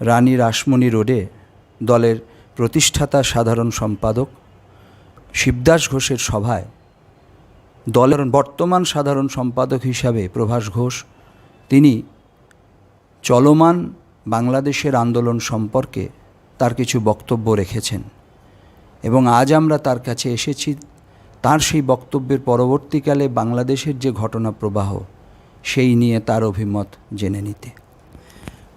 রানী রাসমণি রোডে দলের প্রতিষ্ঠাতা সাধারণ সম্পাদক শিবদাস ঘোষের সভায় দলের বর্তমান সাধারণ সম্পাদক হিসাবে প্রভাস ঘোষ, তিনি চলমান বাংলাদেশের আন্দোলন সম্পর্কে তার কিছু বক্তব্য রেখেছেন এবং আজ আমরা তার কাছে এসেছি তার সেই বক্তব্যের পরবর্তীকালে বাংলাদেশের যে ঘটনা প্রবাহ, সেই নিয়ে তার অভিমত জেনে নিতে।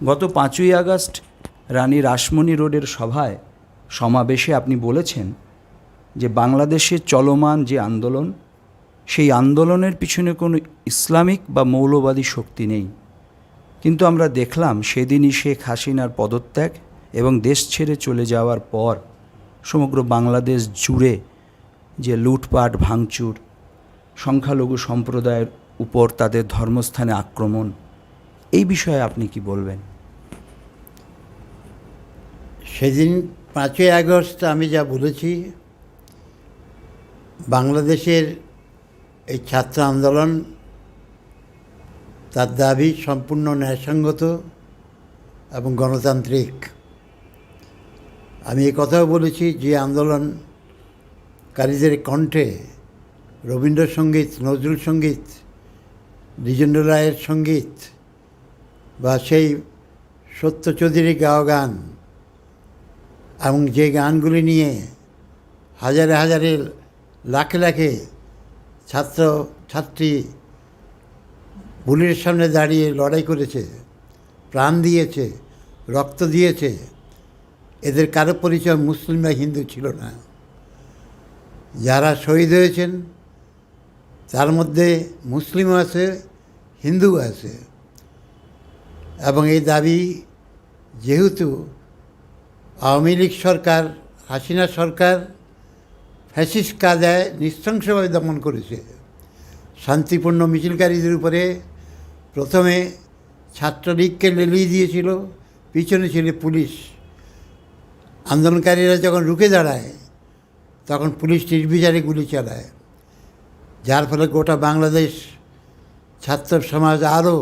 গত পাঁচই আগস্ট রানী রাসমণি রোডের সভায় সমাবেশে আপনি বলেছেন যে বাংলাদেশে চলমান যে আন্দোলন, সেই আন্দোলনের পিছনে কোনো ইসলামিক বা মৌলবাদী শক্তি নেই। কিন্তু আমরা দেখলাম সেদিনই শেখ হাসিনার পদত্যাগ এবং দেশ ছেড়ে চলে যাওয়ার পর সমগ্র বাংলাদেশ জুড়ে যে লুটপাট, ভাঙচুর, সংখ্যালঘু সম্প্রদায়ের উপর তাদের ধর্মস্থানে আক্রমণ, এই বিষয়ে আপনি কি বলবেন? সেদিন পাঁচই আগস্ট আমি যা বলেছি, বাংলাদেশের এই ছাত্র আন্দোলন, তার দাবি সম্পূর্ণ ন্যায়সঙ্গত এবং গণতান্ত্রিক। আমি এই কথাও বলেছি যে আন্দোলনকারীদের কণ্ঠে রবীন্দ্রসঙ্গীত, নজরুল সংগীত, দ্বিজেন্দ্র রায়ের সংগীত বা সেই সত্য চৌধুরী গাওয়া গান এবং যে গানগুলি নিয়ে হাজারে হাজারে লাখে লাখে ছাত্র, ছাত্রী বুলের সামনে দাঁড়িয়ে লড়াই করেছে, প্রাণ দিয়েছে, রক্ত দিয়েছে, এদের কারও পরিচয় মুসলিম বা হিন্দু ছিল না। যারা শহীদ হয়েছেন, তার মধ্যে মুসলিমও আছে, হিন্দুও আছে। এবং এই দাবি যেহেতু আওয়ামী লীগ সরকার, হাসিনা সরকার, ফ্যাসিস্ট কাদায় নৃশংসভাবে দমন করেছে। শান্তিপূর্ণ মিছিলকারীদের উপরে প্রথমে ছাত্রলীগকে লেলিয়ে দিয়েছিল, পিছনে ছিল পুলিশ। আন্দোলনকারীরা যখন রুখে দাঁড়ায়, তখন পুলিশ নির্বিচারে গুলি চালায়। যার ফলে গোটা বাংলাদেশ, ছাত্র সমাজ আরও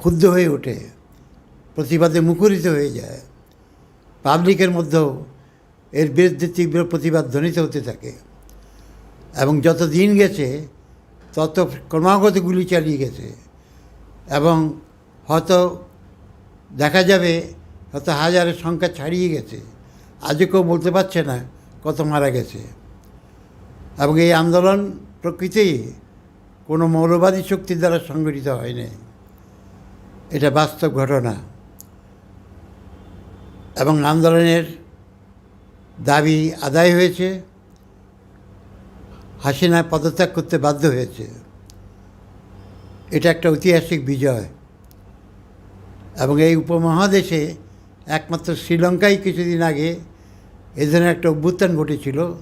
ক্ষুব্ধ হয়ে ওঠে। প্রতিবাদে মুখরিত হয়ে যায়। পাবলিকের মধ্যেও এর বিরুদ্ধে তীব্র প্রতিবাদ ধ্বনিত হতে থাকে এবং যত দিন গেছে, তত ক্রমাগত গুলি চালিয়ে গেছে এবং হয়তো দেখা যাবে, হয়তো হাজারের সংখ্যা ছাড়িয়ে গেছে। আজও কেউ বলতে পারছে না কত মারা গেছে। এবং এই আন্দোলন প্রকৃতি কোনো মৌলবাদী শক্তির দ্বারা সংগঠিত হয়নি। এটা বাস্তব ঘটনা। এবং আন্দোলনের দাবি আদায় হয়েছে। হাসিনা পদত্যাগ করতে বাধ্য হয়েছে। এটা একটা ঐতিহাসিক বিজয়। এবং এই উপমহাদেশে একমাত্র শ্রীলঙ্কায় কিছুদিন আগে এ ধরনের একটা অভ্যুত্থান ঘটেছিল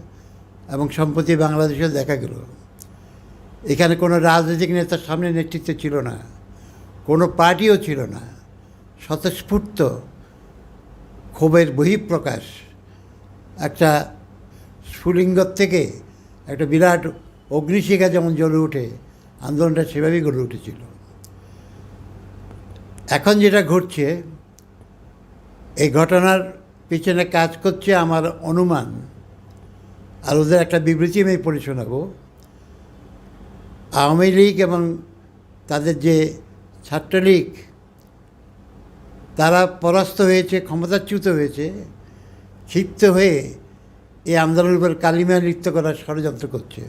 এবং সম্প্রতি বাংলাদেশেও দেখা গেল। এখানে কোনো রাজনৈতিক নেতার সামনে নেতৃত্ব ছিল না, কোনো পার্টিও ছিল না, স্বতঃস্ফূর্ত ক্ষোভের বহিঃপ্রকাশ, একটা স্ফুলিঙ্গর থেকে একটা বিরাট অগ্নিশিখা যেমন জ্বলে ওঠে, আন্দোলনটা সেভাবেই গড়ে উঠেছিল। এখন যেটা ঘটছে, এই ঘটনার পিছনে কাজ করছে আমার অনুমান। আর ওদের একটা বিবৃতি আমি পড়ে শোনাবো। আওয়ামী লীগ এবং তাদের যে ছাত্রলীগ তারা পরাস্ত হয়েছে, ক্ষমতাচ্যুত হয়েছে, ক্ষিপ্ত হয়ে এই আন্দোলনের উপর কালিমা লিপ্ত করার ষড়যন্ত্র করছে।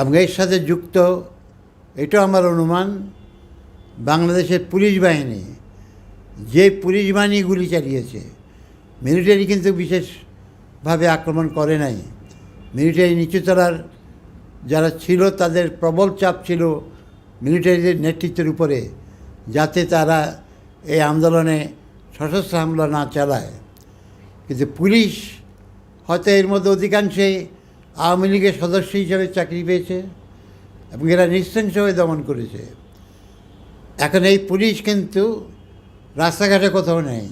এবং এর সাথে যুক্ত, এটাও আমার অনুমান, বাংলাদেশের পুলিশ বাহিনী, যে পুলিশ বাহিনী গুলি চালিয়েছে মিলিটারি কিন্তু বিশেষভাবে আক্রমণ করে নাই। মিলিটারি নিচুতলার যারা ছিল, তাদের প্রবল চাপ ছিল মিলিটারিদের নেতৃত্বের উপরে, যাতে তারা এই আন্দোলনে সশস্ত্র হামলা না চালায়। কিন্তু পুলিশ হয়তো এর মধ্যে অধিকাংশই আওয়ামী লীগের সদস্য হিসাবে চাকরি পেয়েছে এবং এরা নৃশংসভাবে দমন করেছে। এখন এই পুলিশ কিন্তু রাস্তাঘাটে কোথাও নেই।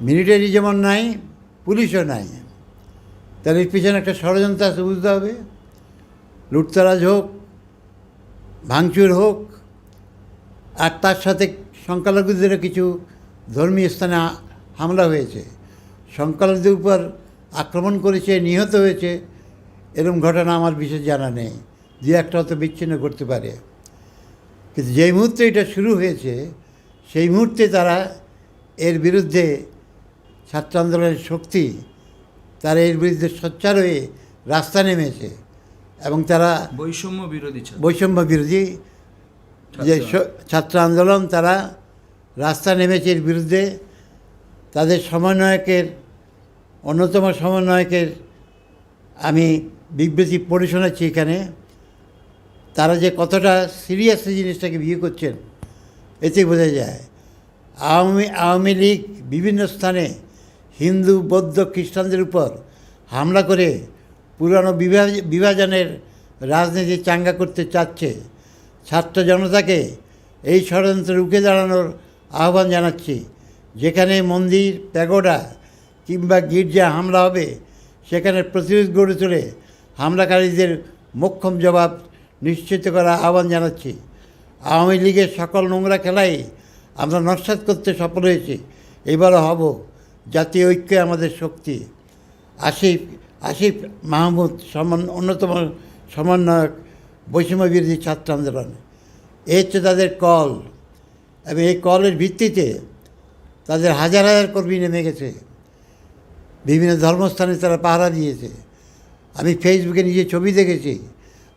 মিলিটারি যেমন নাই, পুলিশও নাই। তাহলে এর পিছনে একটা ষড়যন্ত্র আছে, বুঝতে হবে। লুটতরাজ হোক, ভাঙচুর হোক, আর তার সাথে সংখ্যালঘুদেরও কিছু ধর্মীয় স্থানে হামলা হয়েছে। সংখ্যালঘুদের উপর আক্রমণ করেছে নিহত হয়েছে এরকম ঘটনা আমার বিশেষ জানা নেই। দু একটা হয়তো বিচ্ছিন্ন করতে পারে। কিন্তু যেই মুহূর্তে এটা শুরু হয়েছে সেই মুহূর্তে তারা এর বিরুদ্ধে ছাত্র আন্দোলনের শক্তি তারা এর বিরুদ্ধে সোচ্চার হয়ে রাস্তা নেমেছে এবং তারা বৈষম্য বিরোধী বৈষম্য বিরোধী যে ছাত্র আন্দোলন তারা রাস্তা নেমেছে এর বিরুদ্ধে, তাদের সমন্বয়কের, অন্যতম সমন্বয়কের আমি বিবৃতি পড়ে শোনাচ্ছি এখানে। তারা যে কতটা সিরিয়াসলি জিনিসটাকে বিয়ে করছেন, এতে বোঝা যায়। আওয়ামী আওয়ামী লীগ বিভিন্ন স্থানে হিন্দু, বৌদ্ধ, খ্রিস্টানদের উপর হামলা করে পুরানো বিভাজ- বিভাজনের রাজনীতি চাঙ্গা করতে চাচ্ছে। ছাত্র জনতাকে এই ষড়যন্ত্র রুখে দাঁড়ানোর আহ্বান জানাচ্ছি। যেখানে মন্দির, প্যাগোডা কিংবা গির্জা হামলা হবে, সেখানে প্রতিরোধ গড়ে তুলে হামলাকারীদের মোক্ষম জবাব নিশ্চিত করার আহ্বান জানাচ্ছি। আওয়ামী লীগের সকল নোংরা খেলাই আমরা নস্বাত করতে সফল হয়েছি। এবারও হব জাতীয় ঐক্য আমাদের শক্তি। আসিফ আসিফ মাহমুদ, সমান, অন্যতম সমন্বয়ক। বৈষম্য বিরোধী ছাত্র আন্দোলন এই হচ্ছে তাদের কল। এবং এই কলের ভিত্তিতে তাদের হাজার হাজার কর্মী নেমে গেছে। বিভিন্ন ধর্মস্থানে তারা পাহারা দিয়েছে। আমি ফেসবুকে নিজে ছবি দেখেছি।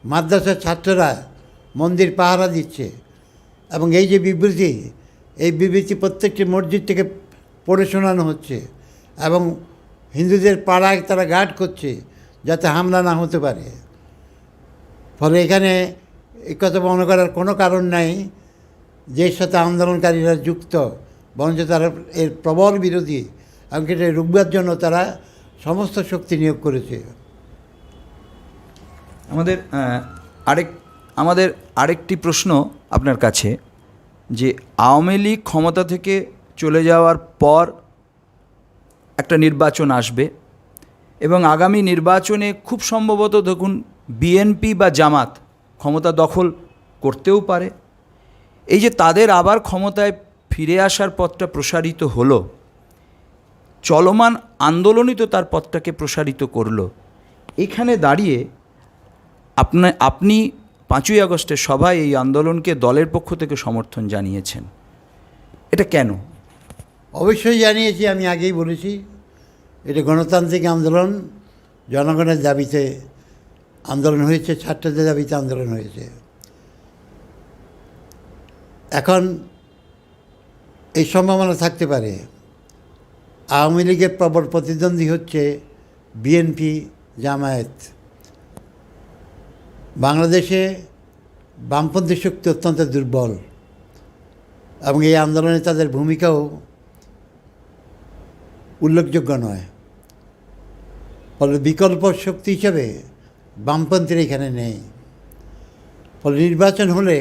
মাদ্রাসার ছাত্ররা মন্দির পাহারা দিচ্ছে। এবং এই যে বিবৃতি, এই বিবৃতি প্রত্যেকটি মসজিদ থেকে পড়ে শোনানো হচ্ছে। এবং হিন্দুদের পাড়ায় তারা গার্ড করছে যাতে হামলা না হতে পারে। ফলে এখানে এই কথা মনে করার কোনো কারণ নাই। যে সাথে আন্দোলনকারীরা যুক্ত, বরঞ্চ তারা এর প্রবল বিরোধী এমনকি এটা রুখবার জন্য তারা সমস্ত শক্তি নিয়োগ করেছে। আমাদের আরেক, আমাদের আরেকটি প্রশ্ন আপনার কাছে, যে আওয়ামী লীগ ক্ষমতা থেকে চলে যাওয়ার পর একটা নির্বাচন আসবে এবং আগামী নির্বাচনে খুব সম্ভবত দেখুন বিএনপি বা জামাত ক্ষমতা দখল করতেও পারে। এই যে তাদের আবার ক্ষমতায় ফিরে আসার পথটা প্রসারিত হলো, চলমান আন্দোলনই তো তার পথটাকে প্রসারিত করল। এখানে দাঁড়িয়ে আপনা, আপনি পাঁচই আগস্টের সভায় এই আন্দোলনকে দলের পক্ষ থেকে সমর্থন জানিয়েছেন। এটা কেন? অবশ্যই জানিয়েছি, আমি আগেই বলেছি, এটা গণতান্ত্রিক আন্দোলন, জনগণের দাবিতে আন্দোলন হয়েছে, ছাত্রদের দাবিতে আন্দোলন হয়েছে। এখন এই সম্ভাবনা থাকতে পারে। আওয়ামী লীগের প্রবল প্রতিদ্বন্দ্বী হচ্ছে বিএনপি জামায়াত। বাংলাদেশে বামপন্থী শক্তি অত্যন্ত দুর্বল এবং এই আন্দোলনে তাদের ভূমিকাও উল্লেখযোগ্য নয়। ফলে বিকল্প শক্তি হিসাবে বামপন্থীরা এখানে নেই। ফলে নির্বাচন হলে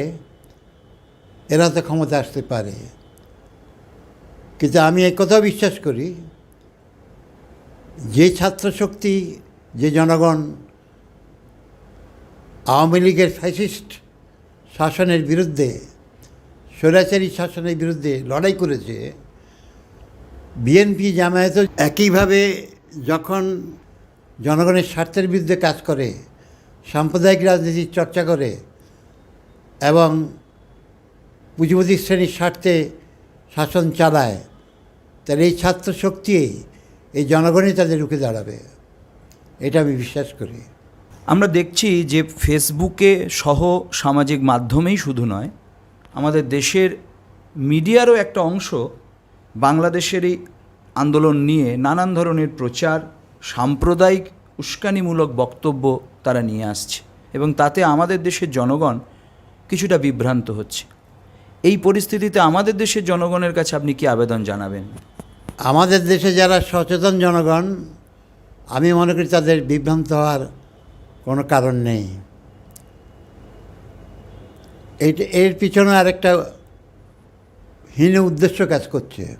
এরা তো ক্ষমতা আসতে পারে। কিন্তু আমি একথাও বিশ্বাস করি, যে ছাত্র শক্তি যে জনগণ আওয়ামী লীগের ফ্যাসিস্ট শাসনের বিরুদ্ধে, স্বৈরাচারী শাসনের বিরুদ্ধে লড়াই করেছে, বিএনপি জামায়াতও একইভাবে যখন জনগণের স্বার্থের বিরুদ্ধে কাজ করে, সাম্প্রদায়িক রাজনীতির চর্চা করে এবং পুঁজিপতি শ্রেণির স্বার্থে শাসন চালায়, তাহলে এই ছাত্র শক্তি এই জনগণই তাদের রুখে দাঁড়াবে। এটা আমি বিশ্বাস করি। আমরা দেখছি যে ফেসবুকে সহ সামাজিক মাধ্যমেই শুধু নয়, আমাদের দেশের মিডিয়ারও একটা অংশ বাংলাদেশের এই আন্দোলন নিয়ে নানান ধরনের প্রচার সাম্প্রদায়িক উস্কানিমূলক বক্তব্য তারা নিয়ে আসছে এবং তাতে আমাদের দেশের জনগণ কিছুটা বিভ্রান্ত হচ্ছে। এই পরিস্থিতিতে আমাদের দেশের জনগণের কাছে আপনি কি আবেদন জানাবেন? আমাদের দেশে যারা সচেতন জনগণ, আমি মনে করি তাদের বিভ্রান্ত হওয়ার কোনো কারণ নেই। এর পিছনে আরেকটা হীন উদ্দেশ্য কাজ করছে।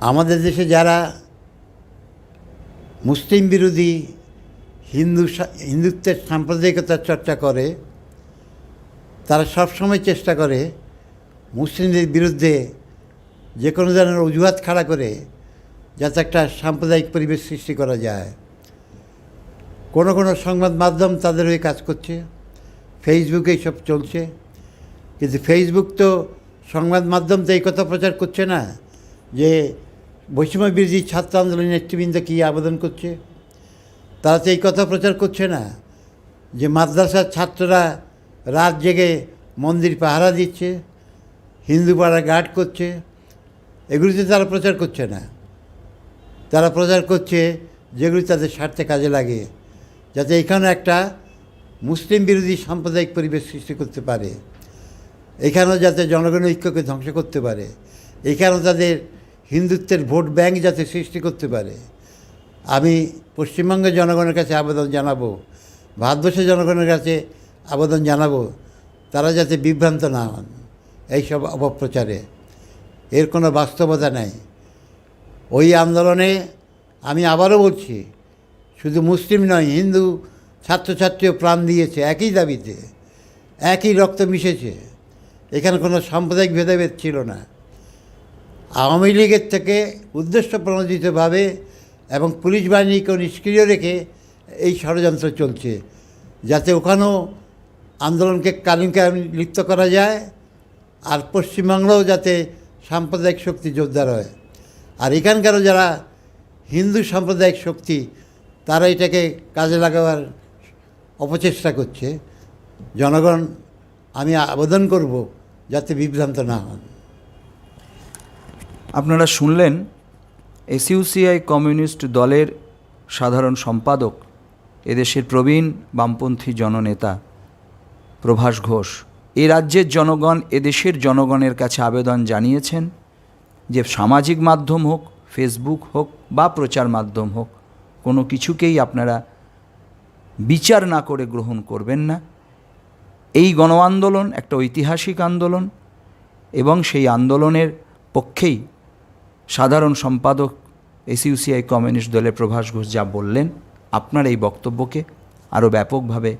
আমাদের দেশে যারা মুসলিম বিরোধী হিন্দু হিন্দুত্বের সাম্প্রদায়িকতার চর্চা করে, তারা সবসময় চেষ্টা করে মুসলিমদের বিরুদ্ধে যে কোনো ধরনের অজুহাত খাড়া করে যাতে একটা সাম্প্রদায়িক পরিবেশ সৃষ্টি করা যায়। কোনো কোনো সংবাদ মাধ্যম তাদের হয়ে কাজ করছে ফেসবুকে এইসব চলছে। কিন্তু ফেসবুক তো সংবাদ মাধ্যম তো এই কথা প্রচার করছে না যে বৈষম্য বিরোধী ছাত্র আন্দোলনের নেতৃবৃন্দ কী আবেদন করছে? তারা তো এই কথা প্রচার করছে না, যে মাদ্রাসার ছাত্ররা রাত জেগে মন্দির পাহারা দিচ্ছে, হিন্দু পাড়া গার্ড করছে, এগুলিতে তারা প্রচার করছে না। তারা প্রচার করছে যেগুলি তাদের স্বার্থে কাজে লাগে, যাতে এখানে একটা মুসলিম বিরোধী সাম্প্রদায়িক পরিবেশ সৃষ্টি করতে পারে। এখানেও যাতে জনগণের ঐক্যকে ধ্বংস করতে পারে। এখানেও তাদের হিন্দুত্বের ভোট ব্যাংক যাতে সৃষ্টি করতে পারে। আমি পশ্চিমবঙ্গের জনগণের কাছে আবেদন জানাব ভারতবর্ষের জনগণের কাছে আবেদন জানাব, তারা যাতে বিভ্রান্ত না হন, এইসব অপপ্রচারে। এর কোনো বাস্তবতা নাই। ওই আন্দোলনে আমি আবারও বলছি, শুধু মুসলিম নয়, হিন্দু ছাত্রছাত্রীও প্রাণ দিয়েছে একই দাবিতে, একই রক্ত মিশেছে। এখানে কোনো সাম্প্রদায়িক ভেদাভেদ ছিল না। আওয়ামী লীগের থেকে উদ্দেশ্য প্রণোদিতভাবে এবং পুলিশ বাহিনীকে নিষ্ক্রিয় রেখে এই ষড়যন্ত্র চলছে, যাতে ওখানেও আন্দোলনকে কালিমকে লিপ্ত করা যায় আর পশ্চিমবাংলাও যাতে সাম্প্রদায়িক শক্তি জোরদার হয়। আর এখানকারও যারা হিন্দু সাম্প্রদায়িক শক্তি, তারা এটাকে কাজে লাগাবার অপচেষ্টা করছে। জনগণ, আমি আবেদন করব যাতে বিভ্রান্ত না হন। আপনারা শুনলেন এসইউসিআই কমিউনিস্ট দলের সাধারণ সম্পাদক, এদেশের প্রবীণ বামপন্থী জননেতা প্রভাস ঘোষ। এ রাজ্যের জনগণ এদেশের জনগণের কাছে আবেদন জানিয়েছেন যে সামাজিক মাধ্যম হোক, ফেসবুক হোক বা প্রচার মাধ্যম হোক, কোনো কিছুকেই আপনারা বিচার না করে গ্রহণ করবেন না। এই গণ আন্দোলন একটা ঐতিহাসিক আন্দোলন এবং সেই আন্দোলনের পক্ষেই সাধারণ সম্পাদক এসইউসিআই কমিউনিস্ট দলের প্রভাস ঘোষ যা বললেন আপনার এই বক্তব্যকে আরও ব্যাপকভাবে